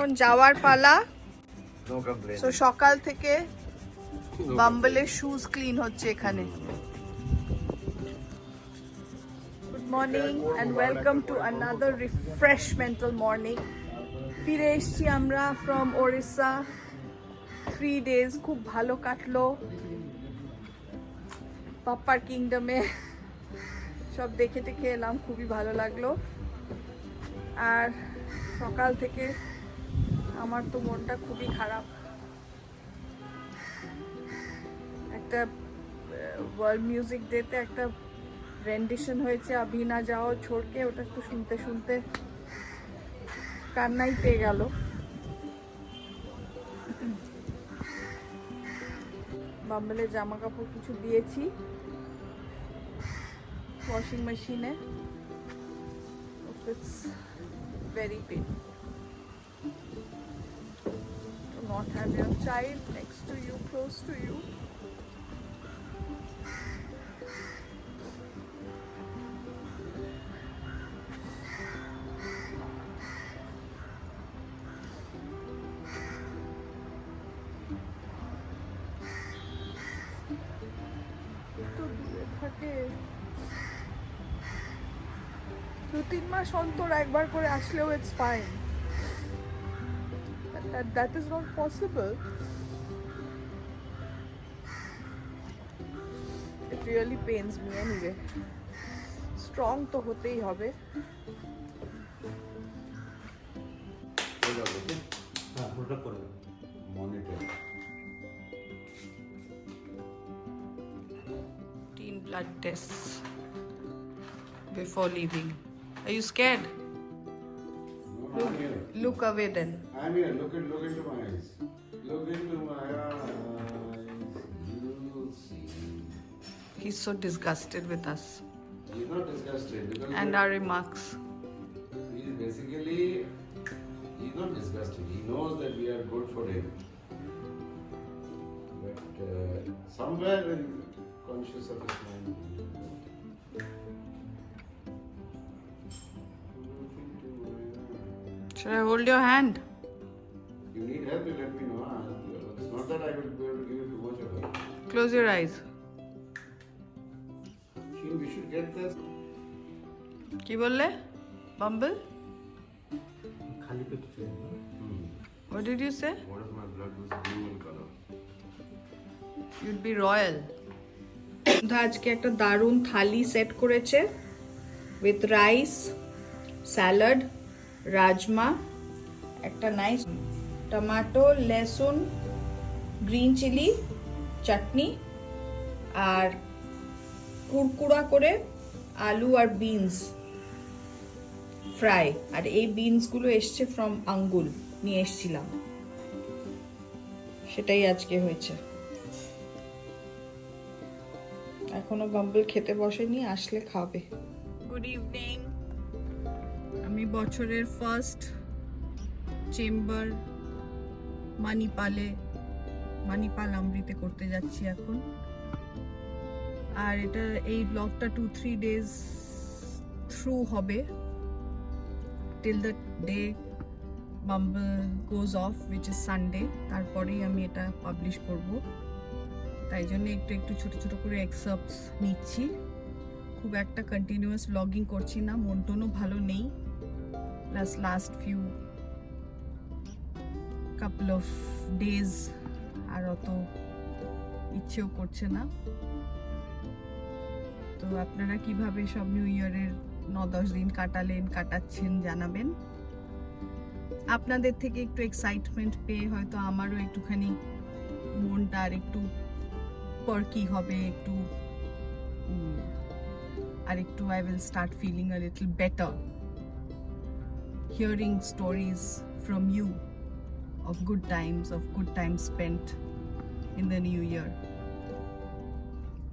এখন যাওয়ার পালা। তো সকাল থেকে বাম্বলের শুজ ক্লিন হচ্ছে এখানে। Good morning and welcome to another refreshmental morning ফিরে এসছি আমরা ফ্রম ওড়িশা থ্রি ডেজ খুব ভালো কাটলো। পাপ্পার কিংডমে সব দেখে টেখে এলাম খুবই ভালো লাগল। আর সকাল থেকে আমার তো মনটা খুবই খারাপ। একটা ওয়ার্ল্ড মিউজিক ডেতে একটা রেন্ডিশন হয়েছে আভি না যাও ছোড়কে, ওটা একটু শুনতে শুনতে কান্নাই পেয়ে গেল। বাম্বলে জামা কাপড় কিছু দিয়েছি। ওয়াশিং মেশিনে it's very pain not have your child next to you, close to you. দু তিন মাস অন্তর একবার করে আসলেও it's fine that, that, that is not possible. It really pains me anyway. Strong তো হতেই হবে হ্যাঁ ওটা করে monitor teen blood tests before leaving. Are you scared? Look, look away then. I'm here. Look at look into my eyes. Look into my eyes. You see. He's so disgusted with us He's not disgusted because and our remarks. he's basically he's not disgusted. He knows that we are good for him. But uh, somewhere in conscious of his mind. Look into my eyes. Should I hold your hand? You need help, you let me know. huh? It's not that I will be able to give you too much of help. Close your eyes. She, we should get this. কি বললে bumble খালি পেট ছিল What did you say? What if my blood was blue in color? You'd be royal. আজকে একটা দারুণ thali set করেছে with rice salad rajma একটা nice tomato, লেসুন, গ্রিন চিলি, চাটনি আর কুড়কুড়া করে আলু আর বিনস ফ্রাই। আর এই বিনসগুলো এসছে ফ্রম আঙ্গুল, নিয়ে এসছিলাম। সেটাই আজকে হয়েছে। এখনও বাম্বল খেতে বসেনি, আসলে খাবে। গুড ইভিনিং আমি বছরের ফার্স্ট চেম্বার মানিপালে মানিপাল আমৃতে করতে যাচ্ছি এখন। আর এটা, এই ব্লগটা টু থ্রি ডেজ থ্রু হবে। Till the day Bumble goes off which is Sunday তারপরেই আমি এটা পাবলিশ করব। তাই জন্য একটু একটু ছোট ছোট করে এক্সাপস নিচ্ছি। খুব একটা কন্টিনিউয়াস ব্লগিং করছি না মন টনও ভালো নেই। Plus last few couple of days আর অত ইচ্ছেও করছে না। তো আপনারা কীভাবে সব নিউ ইয়ারের ন দশ দিন কাটালেন, কাটাচ্ছেন জানাবেন। আপনাদের থেকে একটু এক্সাইটমেন্ট পেয়ে হয়তো আমারও একটুখানি মনটা আর একটু পার্কি হবে, একটু আর একটু I will start feeling a little better hearing stories from you of good times of good time spent in the new year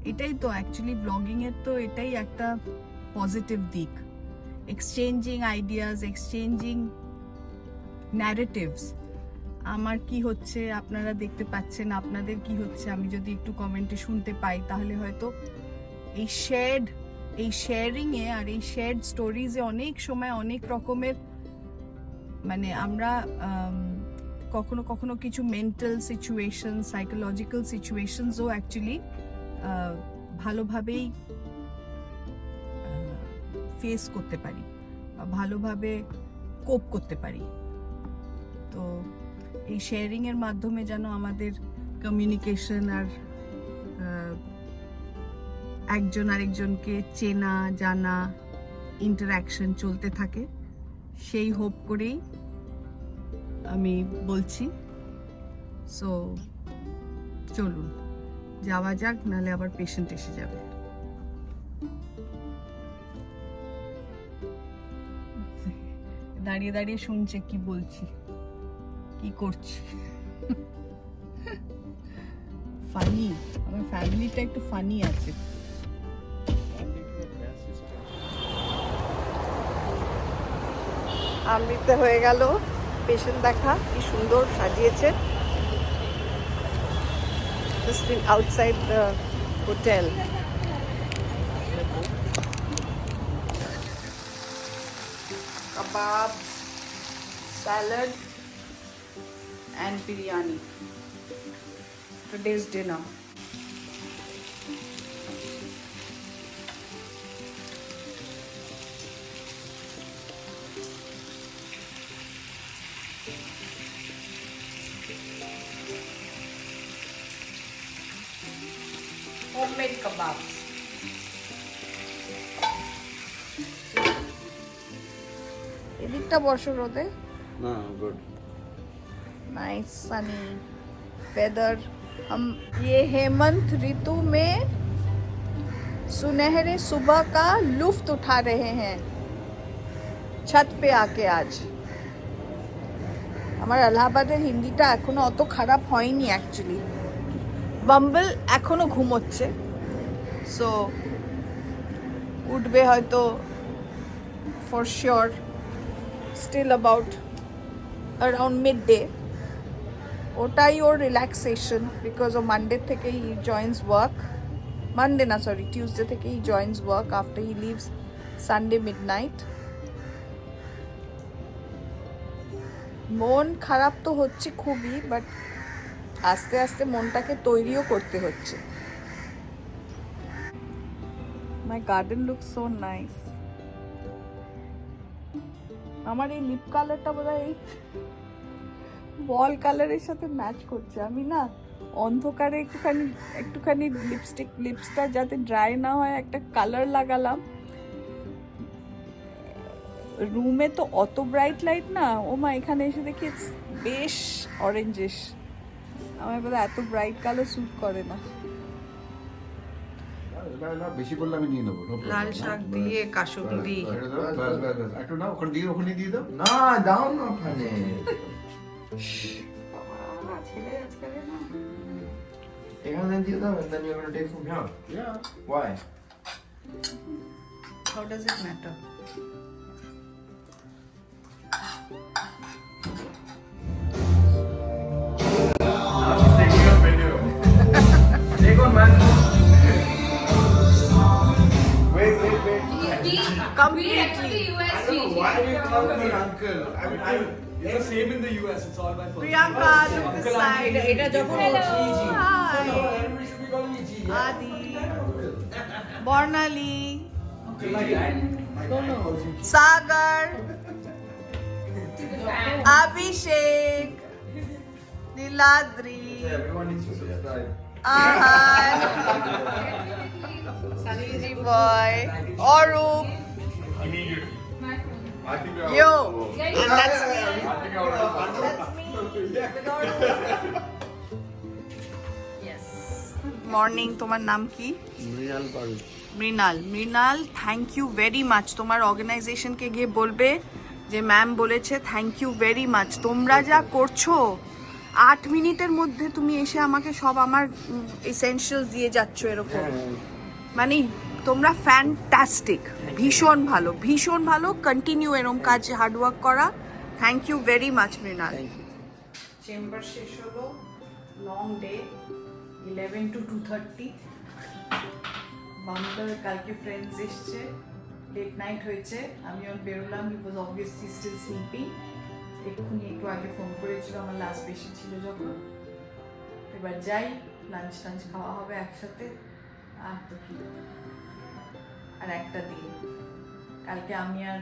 এটাই তো অ্যাকচুয়ালি ব্লগিং এর তো এটাই একটা পজিটিভ দিক। এক্সচেঞ্জিং আইডিয়াস এক্সচেঞ্জিং ন্যারেটিভস আমার কি হচ্ছে আপনারা দেখতে পাচ্ছেন আপনাদের কি হচ্ছে আমি যদি একটু কমেন্টে শুনতে পাই তাহলে হয়তো এই শেয়ার্ড এই শেয়ারিং এ আর এই শেয়ার্ড স্টোরিজে অনেক সময় অনেক রকমের মানে আমরা আম, কখনো কখনো কিছু মেন্টাল সিচুয়েশন সাইকোলজিক্যাল সিচুয়েশনসও অ্যাকচুয়ালি ভালোভাবেই ফেস করতে পারি ভালোভাবে কোপ করতে পারি। তো এই শেয়ারিংয়ের মাধ্যমে যেন আমাদের কমিউনিকেশন আর একজন আরেকজনকে চেনা, জানা ইন্টারাকশন চলতে থাকে, সেই হোপ করেই আমি বলছি। সো চলুন, যাওয়া যাক, নাহলে আবার পেশেন্ট এসে যাবে। দাঁড়িয়ে দাঁড়িয়ে শুনছে কি বলছি, কি করছি। ফানি আমার ফ্যামিলিটা একটু ফানি আছে। আমৃতে হয়ে গেল। পেশেন্ট দেখা কি সুন্দর সাজিয়েছে outside hotel kebab salad and biryani. Today's dinner. এদিকটা বসো রোদে No, good. Nice sunny weather हम ये हेमंत ऋतु में सुनहरे सुबह का लुफ्त उठा रहे हैं छत पे आके आज আমার এলাহাবাদের হিন্দিটা এখনো অত খারাপ হয়নি অ্যাকচুয়ালি বাম্বল এখনো ঘুমোচ্ছে সো উঠবে হয়তো for sure about around midday ওটাই ওর রিল্যাক্সেশন বিকজ ও মানডে থেকে হি জয়েন্স ওয়ার্ক মানডে না সরি টিউসডে থেকে he joins work after he leaves Sunday midnight মন খারাপ তো হচ্ছে খুবই বাট আস্তে আস্তে মনটাকে তৈরিও করতে হচ্ছে। My garden look so nice আমার এই লিপ কালারটা বোধ এই বল কালারের সাথে ম্যাচ করছে। আমি না অন্ধকারে একটুখানি একটুখানি লিপস্টিক লিপসটা যাতে ড্রাই না হয়, একটা কালার লাগালাম। রুমে তো অত ব্রাইট লাইট না। ও মা, এখানে এসে দেখি বেশ অরেঞ্জিশ আমার বোধহয় এত ব্রাইট কালার স্যুট করে না। না, না, বেশি করলে আমি নিয়ে নেব লাল শাক দিয়ে কাসুন্দি। একটু নাও ওখানে দিয়ে ওখানে দিয়ে দাও না দাও না ওখানে এখানে দিয়ে দাও and then you're gonna take from here Yeah. why How does it matter? Completely. why do you call me uncle I mean I It's the same in the US. It's all my fault. Priyanka, look this side. এটা যখন Hi. everybody should be calling me G. yeah? Adi. Bornali. No, no. Sagar. Abhishek. Niladri. everyone needs to subscribe Ahan. Sunny boy. Orup. Immediately I think I Yo. that's me. I think I was That's me. Yes. Morning. তোমার নাম কি Mrinal Mrinal thank you very much তোমার অর্গানাইজেশনকে গিয়ে বলবে যে ma'am বলেছে thank you very much তোমরা যা করছ আট মিনিটের মধ্যে তুমি এসে আমাকে সব আমার এসেনশিয়ালস দিয়ে যাচ্ছ এরকম মানে তোমরা ফ্যান্টাস্টিক ভীষণ ভালো ভীষণ ভালো। কন্টিনিউ এরকম কাজ হার্ডওয়ার্ক করা। Thank you very much Mrinal. Chamber শেষ হলো। Long day eleven to two thirty bumper কালকে ফ্রেন্ডস এসছে। লেট নাইট হয়েছে। আমি ওর বেরোলাম বিকজ অবভিয়াসলি স্টিল স্লিপিং এক্ষুনি একটু আগে ফোন করেছিল আমার লাস্ট বেশি ছিল যখন। এবার যাই লাঞ্চ টাঞ্চ খাওয়া হবে একসাথে। আর তো কি। আর একটা দিন। কালকে আমি আর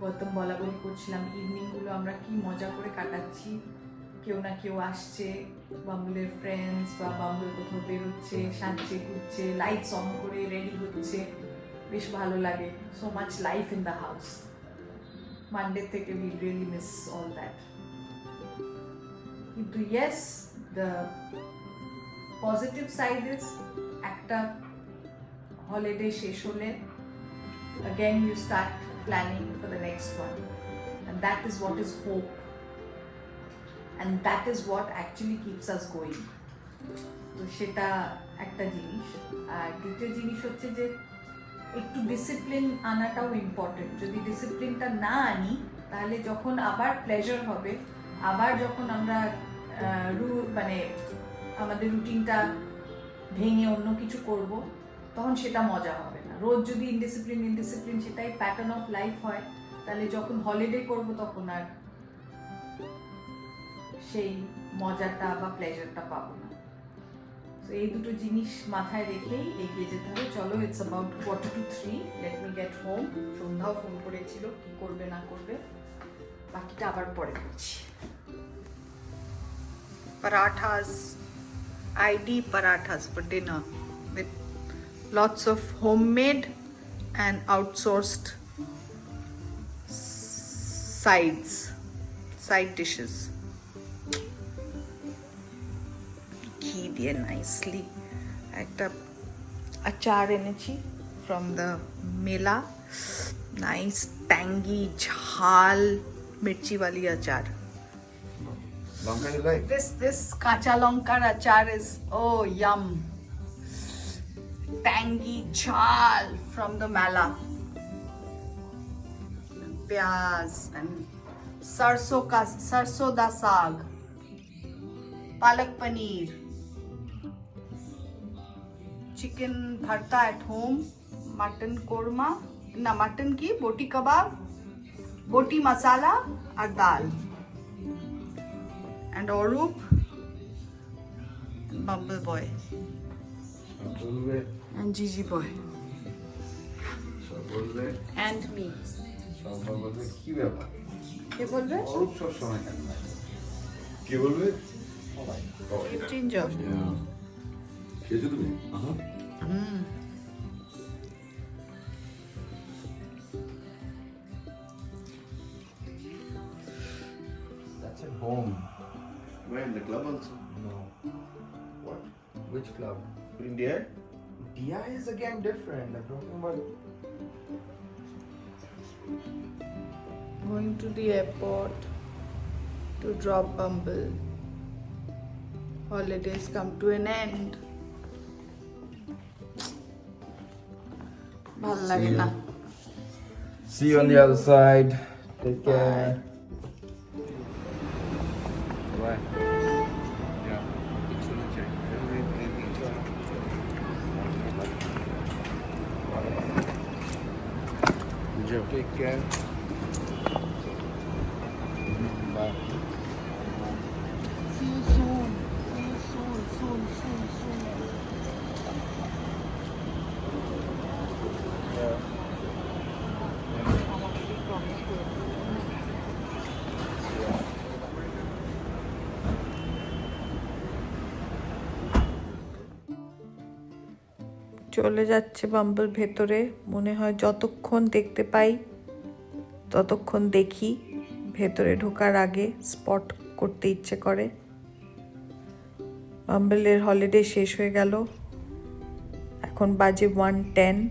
গৌতম বলা বলি করছিলাম ইভিনিংগুলো আমরা কি মজা করে কাটাচ্ছি। কেউ না কেউ আসছে বাম্বুলের ফ্রেন্ডস বা বাম্বুল কোথাও বেরোচ্ছে, সাজছে, ঘুরছে লাইটস অন করে রেডি হচ্ছে। বেশ ভালো লাগে। So much life in the house Monday থেকে we really miss all that কিন্তু yes the positive side is একটা হলিডে শেষ হলে again, you start planning for the next one. And that is what is hope. And that is what actually keeps us going. তো সেটা একটা জিনিস। আর দ্বিতীয় জিনিস হচ্ছে যে, একটু ডিসিপ্লিন আনাটাও ইম্পর্টেন্ট যদি ডিসিপ্লিনটা না আনি, তাহলে যখন আবার প্লেজার হবে, আবার যখন আমরা রু- মানে আমাদের রুটিনটা ভেঙে অন্য কিছু করব, তখন সেটা মজা হবে। রোজ যদি ইনডিসিপ্লিন ইনডিসিপ্লিন সেটাই প্যাটার্ন অফ লাইফ হয়, তাহলে যখন হলিডে করব তখন আর সেই মজাটা বা প্লেজারটা পাবো না। তো এই দুটো জিনিস মাথায় রেখেই এগিয়ে যেতে হবে। চলো it's about quarter to three let me get home সন্ধ্যাও phone করেছিল, কি করবে, না করবে। বাকিটা আবার পরে করছি id parathas for dinner with lots of homemade and outsourced sides side dishes ঘি দিয়ে নাইসলি একটা আচার এনেছি from the mela nice tangy ঝাল মির্চিওয়ালি আচার Long you like? This this kacha lonkar achar is oh yum. tangy chal from the mala. Pyaz and sarso ka sarso da saag. Palak paneer. Chicken bharta at home. Mutton korma. ना mutton की Boti कबाब बोटी मसाला और दाल and औरूप Bumble boy. And Gigi Boy and me. কি ব্যাপার কে বলবে অরূপ সব সময় কেন কে বলবে সবাই খেয়েছো তুমি That's at home. Where in the club also? No. What? Which club? India? DI is again different. I'm talking about Going to the airport to drop Bumble. Holidays come to an end. ভাল লাগে না See you on the other side. Take care. Bye. Thank you. Take care. চলে যাচ্ছে bumble ভেতরে। মনে হয় যতক্ষণ দেখতে পাই, ততক্ষণ দেখি ভেতরে ঢোকার আগে স্পট করতে ইচ্ছে করে। বাম্বলের হলিডে শেষ হয়ে গেল। এখন বাজে ওয়ান টেন,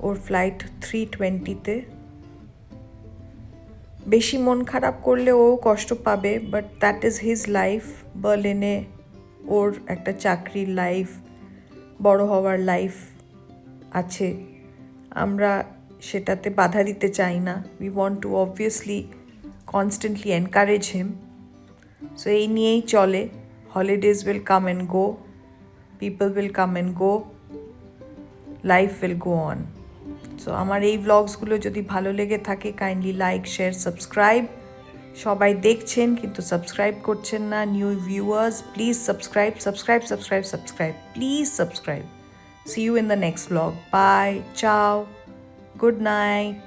ওর ফ্লাইট থ্রি টোয়েন্টিতে। বেশি মন খারাপ করলে ও কষ্ট পাবে, but that is his life. বার্লিনে ওর একটা চাকরির লাইফ। বড় হওয়ার লাইফ আছে। আমরা সেটাতে বাধা দিতে চাই না। We want to obviously constantly encourage him so এই নিয়েই চলে। Holidays will come and go people will come and go life will go on so আমার এই ভ্লগসগুলো যদি ভালো লেগে থাকে কাইন্ডলি লাইক শেয়ার সাবস্ক্রাইব সবাই দেখছেন, কিন্তু সাবস্ক্রাইব করছেন না new viewers please subscribe subscribe subscribe subscribe please subscribe see you in the next blog bye ciao good night